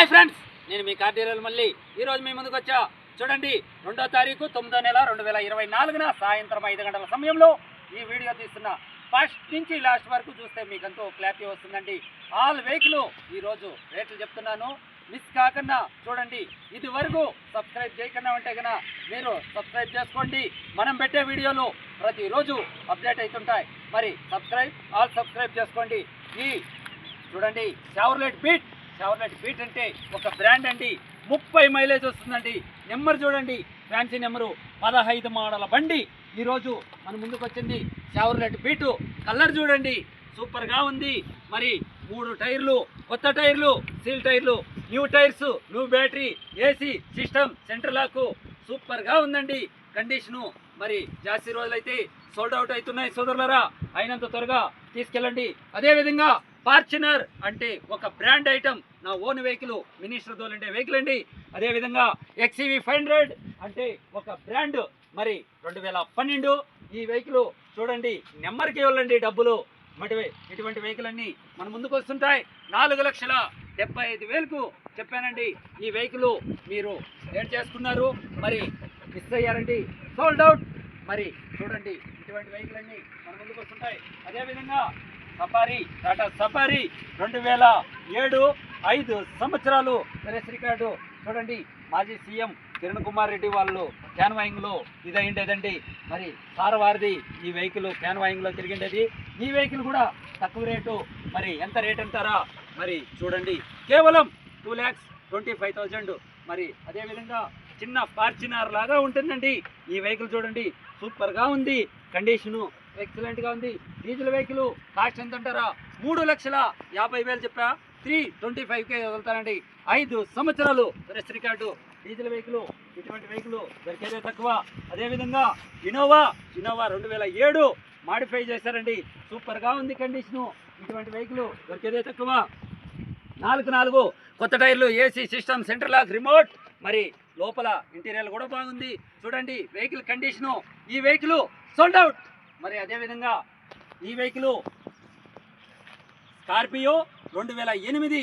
Hi friends నేను మీ కార్డీరల్ మళ్ళీ. ఈరోజు మీ ముందుకు వచ్చా. చూడండి రెండో తారీఖు తొమ్మిదో నెల రెండు వేల ఇరవై నాలుగున సాయంత్రం ఐదు గంటల సమయంలో ఈ వీడియో తీస్తున్న ఫస్ట్ నుంచి లాస్ట్ వరకు చూస్తే మీకు ఎంతో క్లారిటీ వస్తుందండి ఆల్ వెహికల్ ఈరోజు రేట్లు చెప్తున్నాను. మిస్ కాకుండా చూడండి ఇది వరకు సబ్స్క్రైబ్ చేయకుండా ఉంటే కనుక మీరు సబ్స్క్రైబ్ చేసుకోండి. మనం పెట్టే వీడియోలు ప్రతిరోజు అప్డేట్ అవుతుంటాయి. మరి సబ్స్క్రైబ్ ఆల్ సబ్స్క్రైబ్ చేసుకోండి. ఈ చూడండి షవర్లెట్ బీట్ షవర్లెట్ బీట్ అంటే ఒక బ్రాండ్ అండి. ముప్పై మైలేజ్ వస్తుందండి. నెంబర్ చూడండి. Fancy number. పదహైదు మోడల బండి. ఈరోజు మన ముందుకు వచ్చింది షవర్లెట్ బీటు. కలర్ చూడండి. సూపర్గా ఉంది. మరి మూడు టైర్లు కొత్త టైర్లు సీల్ టైర్లు new tyres new battery AC system centre lock. సూపర్గా ఉందండి కండిషను. మరి జాస్తి రోజులైతే సోల్డ్ అవుట్ అవుతున్నాయి సోదరులరా. అయినంత త్వరగా తీసుకెళ్ళండి. అదేవిధంగా ఫార్చునర్ అంటే ఒక బ్రాండ్ ఐటమ్. నా ఓన్ వెహికల్ మినిస్టర్ దోలంటే వెహికల్ అండి. అదేవిధంగా ఎక్సీవీ ఫైవ్ హండ్రెడ్ అంటే ఒక బ్రాండ్. మరి రెండు వేల పన్నెండు ఈ వెహికల్ చూడండి నెంబర్కి ఇవ్వాలండి డబ్బులు. మరి ఇటువంటి వెహికల్ అన్నీ మన ముందుకు వస్తుంటాయి. నాలుగు లక్షల డెబ్బై ఐదు వేలకు చెప్పానండి. ఈ వెహికల్ మీరు ఏడ్ చేసుకున్నారు? మరి మిస్ అయ్యారండి. Sold out. మరి చూడండి ఇటువంటి వెహికల్ అన్ని మన ముందుకు వస్తుంటాయి. అదేవిధంగా సఫారీ టాటా సఫారీ రెండు వేల ఏడు ఐదు సంవత్సరాలు రెస్ రికార్డు. చూడండి మాజీ సీఎం కిరణ్ కుమార్ రెడ్డి వాళ్ళు క్యాన్వాయింగ్లో ఇదైండేదండి మరి సార్ వారిది ఈ వెహికల్ క్యాన్వాయింగ్లో తిరిగిండేది. ఈ వెహికల్ కూడా తక్కువ రేటు. మరి ఎంత రేట్ అంటారా? మరి చూడండి. కేవలం two lakhs twenty five thousand. మరి అదేవిధంగా చిన్న ఫార్చునర్ లాగా ఉంటుందండి. ఈ వెహికల్ చూడండి. సూపర్గా ఉంది. కండిషను ఎక్సలెంట్గా ఉంది. డీజిల్ వెహికల్ కాస్ట్ ఎంత అంటారా మూడు లక్షల యాభై వేలు చెప్పా. త్రీ ట్వంటీ ఫైవ్కే వదులుతానండి ఐదు సంవత్సరాలు రెస్ట్ రికార్డు డీజిల్ వెహికల్ ఇటువంటి వెహికల్ దొరికేదే తక్కువ. అదేవిధంగా ఇనోవా ఇనోవా రెండు వేల ఏడు మాడిఫై చేశారండి. సూపర్గా ఉంది కండిషను ఇటువంటి వెహికల్ దొరికేదే తక్కువ. నాలుగు నాలుగు కొత్త టైర్లు AC system centre lock remote మరి లోపల ఇంటీరియర్ కూడా బాగుంది. చూడండి వెహికల్ కండిషను ఈ వెహికల్ సోల్డ్ అవుట్ మరి అదేవిధంగా ఈ వెహికల్ స్కార్పియో రెండు వేల ఎనిమిది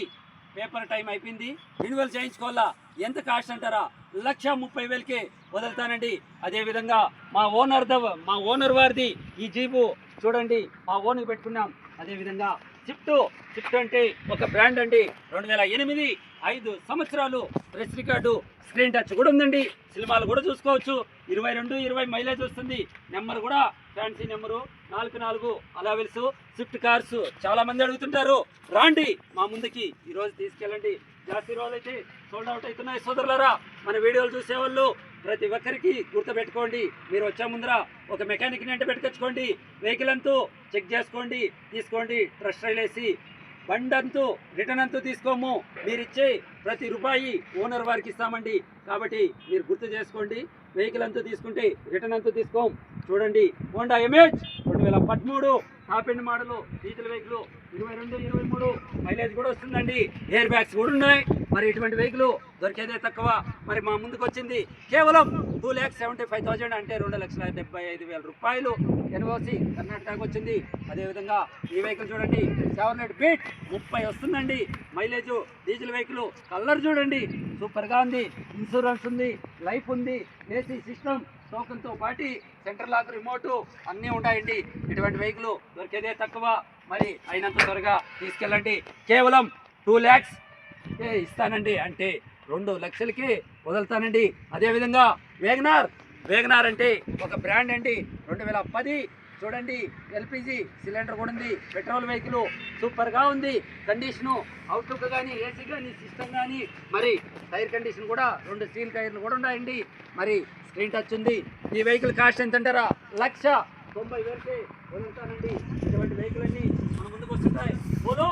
పేపర్ టైం అయిపోయింది. రెన్యువల్ చేయించుకోవాలా? ఎంత కాస్ట్ అంటారా? లక్ష ముప్పై వేలకే వదులుతానండి. అదేవిధంగా మా ఓనర్ ద మా ఓనర్ వారిది ఈ జీపు చూడండి మా ఓన్కి పెట్టుకున్నాం. అదేవిధంగా స్విఫ్ట్ స్విఫ్ట్ అంటే ఒక బ్రాండ్ అండి. రెండు వేల ఎనిమిది ఐదు సంవత్సరాలు ప్రెస్ రికార్డు స్క్రీన్ టచ్ కూడా ఉందండి. సినిమాలు కూడా చూసుకోవచ్చు. ఇరవై రెండు ఇరవై మైలేజ్ వస్తుంది. నెంబర్ కూడా ఫ్యాన్సీ నెంబరు నాలుగు నాలుగు. అలావెల్స్ స్విఫ్ట్ కార్స్ చాలా మంది అడుగుతుంటారు. రాండి మా ముందుకి ఈరోజు తీసుకెళ్ళండి. జాస్తి రోజులు అయితే సోల్డ్ అవుట్ అవుతున్నాయి సోదరులరా. మన వీడియోలు చూసేవాళ్ళు ప్రతి ఒక్కరికి గుర్తుపెట్టుకోండి. మీరు వచ్చే ముందర ఒక మెకానిక్ని అంటే పెట్టుకొచ్చుకోండి. వెహికల్ అంతా చెక్ చేసుకోండి తీసుకోండి ట్రస్ట్ రైల్ వేసి. బండంతు రిటర్న్ అంతు తీసుకోము. మీరు ఇచ్చే ప్రతి రూపాయి ఓనర్ వారికి ఇస్తామండి. కాబట్టి మీరు గుర్తు చేసుకోండి. వెహికల్ అంతా తీసుకుంటే రిటర్న్ అంతా తీసుకోం. చూడండి హోండా ఎమేజ్ రెండు వేల పదమూడు top end model diesel vehicle ఇరవై రెండు ఇరవై మూడు. మైలేజ్ కూడా వస్తుందండి. ఎయిర్ బ్యాగ్స్ కూడా ఉన్నాయి. మరి ఇటువంటి వెహికల్ దొరికేదే తక్కువ. మరి మా ముందుకు వచ్చింది కేవలం two lakhs seventy five thousand అంటే రెండు లక్షల డెబ్బై ఐదు వేల రూపాయలు. ఎన్ఓసి కర్ణాటకకు వచ్చింది. అదేవిధంగా ఈ వెహికల్ చూడండి సెవెన్ హండ్రెడ్ బీట్ ముప్పై వస్తుందండి. మైలేజ్ డీజిల్ వెహికల్ కలర్ చూడండి. సూపర్గా ఉంది. ఇన్సూరెన్స్ ఉంది లైఫ్ ఉంది. ఏసీ సిస్టమ్ టోకన్తో పాటి సెంటర్ లాక్ రిమోటు అన్నీ ఉంటాయండి. ఇటువంటి వెహికల్ దొరికేదే తక్కువ. మరి అయినంత త్వరగా తీసుకెళ్ళండి. కేవలం టూ ల్యాక్స్ ఇస్తానండి. అంటే రెండు లక్షలకి వదులుతానండి. అదేవిధంగా వేగనార్. వేగనార్ అంటే ఒక బ్రాండ్ అండి. రెండు వేల పది చూడండి ఎల్పిజి సిలిండర్ కూడా ఉంది పెట్రోల్ వెహికల్ సూపర్గా ఉంది కండిషను అవుట్లుక్ కానీ ఏసీ కానీ సిస్టమ్ కానీ మరి టైర్ కండిషన్ కూడా రెండు స్టీల్ టైర్లు కూడా ఉన్నాయండి. మరి స్క్రీన్ టచ్ ఉంది. ఈ వెహికల్ కాస్ట్ ఎంత అంటారా లక్ష తొంభై వేలకి వదులుతానండి ఇటువంటి వెహికల్ అన్ని మన ముందుకు వస్తుంటాయి. పోలో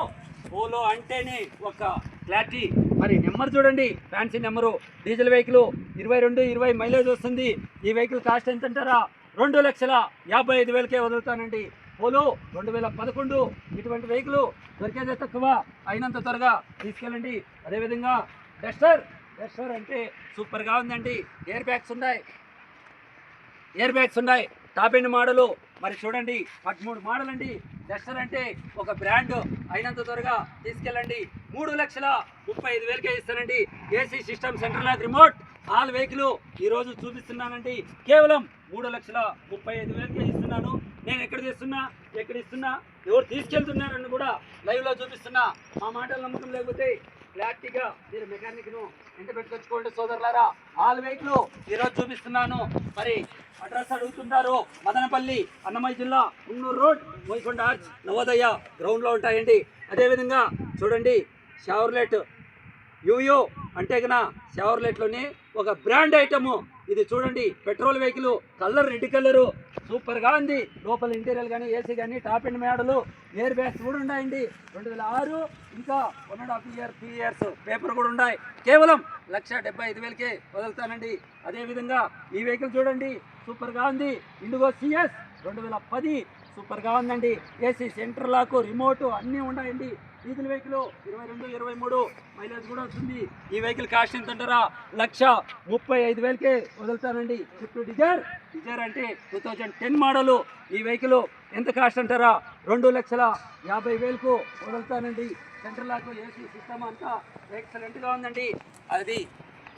పోలో అంటేనే ఒక క్లారిటీ. మరి నెంబర్ చూడండి ఫ్యాన్సీ నెంబరు. డీజిల్ వెహికల్ ఇరవై రెండు ఇరవై మైలేజ్ వస్తుంది. ఈ వెహికల్ కాస్ట్ ఎంత అంటారా రెండు లక్షల యాభై ఐదు వేలకే వదులుతానండి. పోలో రెండు వేల పదకొండు ఇటువంటి వెహికల్ దొరికేదే తక్కువ. అయినంత త్వరగా తీసుకెళ్ళండి. అదేవిధంగా డస్టర్ డస్టర్ అంటే సూపర్గా ఉందండి. ఎయిర్ బ్యాగ్స్ ఉన్నాయి. ఎయిర్ బ్యాగ్స్ ఉన్నాయి. Top end model. మరి చూడండి పదమూడు మోడల్ అండి డస్టర్ అంటే ఒక బ్రాండ్. అయినంత త్వరగా తీసుకెళ్ళండి. మూడు లక్షల ముప్పై ఐదు వేలకే ఇస్తానండి. AC system central remote. All vehicle ఈరోజు చూపిస్తున్నానండి. కేవలం మూడు లక్షల ముప్పై ఐదు వేలకే ఇస్తున్నాను. నేను ఎక్కడ చేస్తున్నా ఎక్కడ ఇస్తున్నా ఎవరు తీసుకెళ్తున్నారని కూడా లైవ్లో చూపిస్తున్నా. మా మాటలు నమ్మకం లేకపోతే క్లారిటీగా మీరు మెకానిక్ ఎంత పెట్టుకొచ్చుకోండి సోదరులారా. ఆల్ వెహికల్ ఈ రోజు చూపిస్తున్నాను. మరి అడ్రస్ అడుగుతుంటారు మదనపల్లి అన్నమయ్య జిల్లా ఉన్నూరు రోడ్ మోయికొండ ఆర్చ్ నవోదయ గ్రౌండ్లో ఉంటాయండి. అదేవిధంగా చూడండి షవర్లెట్ యూయో అంటే కన షవర్లెట్లోని ఒక బ్రాండ్ ఐటము. ఇది చూడండి petrol vehicle colour red colour. సూపర్గా ఉంది. లోపల ఇంటీరియర్ కానీ ఏసీ కానీ top end model air bags కూడా ఉన్నాయండి. రెండు వేల ఆరు ఇంకా one and half year three years paper కూడా ఉన్నాయి. కేవలం లక్ష డెబ్బై ఐదు వేలకే వదులుతానండి. అదేవిధంగా ఈ వెహికల్ చూడండి సూపర్గా ఉంది. ఇండిగో సిఎస్ రెండు వేల పది సూపర్గా ఉందండి. ఏసీ సెంటర్ లాక్ రిమోట్ అన్నీ ఉన్నాయండి. డీజిల్ వెహికల్ ఇరవై రెండు ఇరవై మూడు మైలేజ్ కూడా వస్తుంది. ఈ వెహికల్ కాస్ట్ ఎంత అంటారా లక్ష ముప్పై ఐదు వేలకే వదులుతానండి. Swift Dzire. డిజైర్ అంటే టూ థౌజండ్ టెన్ మోడలు. ఈ వెహికల్ ఎంత కాస్ట్ అంటారా? రెండు లక్షల యాభై వేలకు వదులుతానండి. సెంటర్ లాక్ ఏసీ సిస్టమ్ అంతా ఎక్సలెంట్గా ఉందండి. అది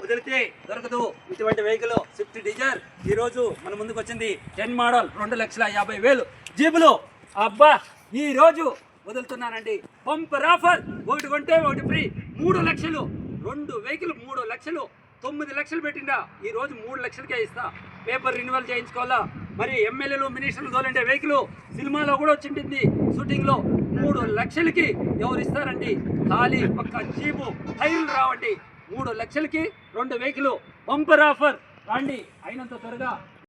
వదిలితే దొరకదు. ఇటువంటి వెహికల్ స్విఫ్ట్ డిజైర్. ఈ రోజు మన ముందుకు వచ్చింది టెన్ మోడల్ రెండు లక్షల యాభై వేలు. జీబులు. అబ్బా ఈరోజు వదులుతున్నానండి పంప్ రాఫర్ ఒకటి కొంటే ఒకటి ఫ్రీ. మూడు లక్షలు. రెండు వెహికల్ మూడు లక్షలు. తొమ్మిది లక్షలు పెట్టిండా. ఈరోజు మూడు లక్షలకే ఇస్తా. పేపర్ రెన్యువల్ చేయించుకోవాలా? మరి ఎమ్మెల్యేలు మినిస్టర్లు తోలంటే వెహికల్ సినిమాలో కూడా వచ్చింటుంది. షూటింగ్లో మూడు లక్షలకి ఎవరు ఇస్తారండి? ఖాళీ ఒక్క జీపు టైర్లు రావండి. మూడు లక్షలకి రెండు వెహికల్. బంపర్ ఆఫర్ రండి. అయినంత త్వరగా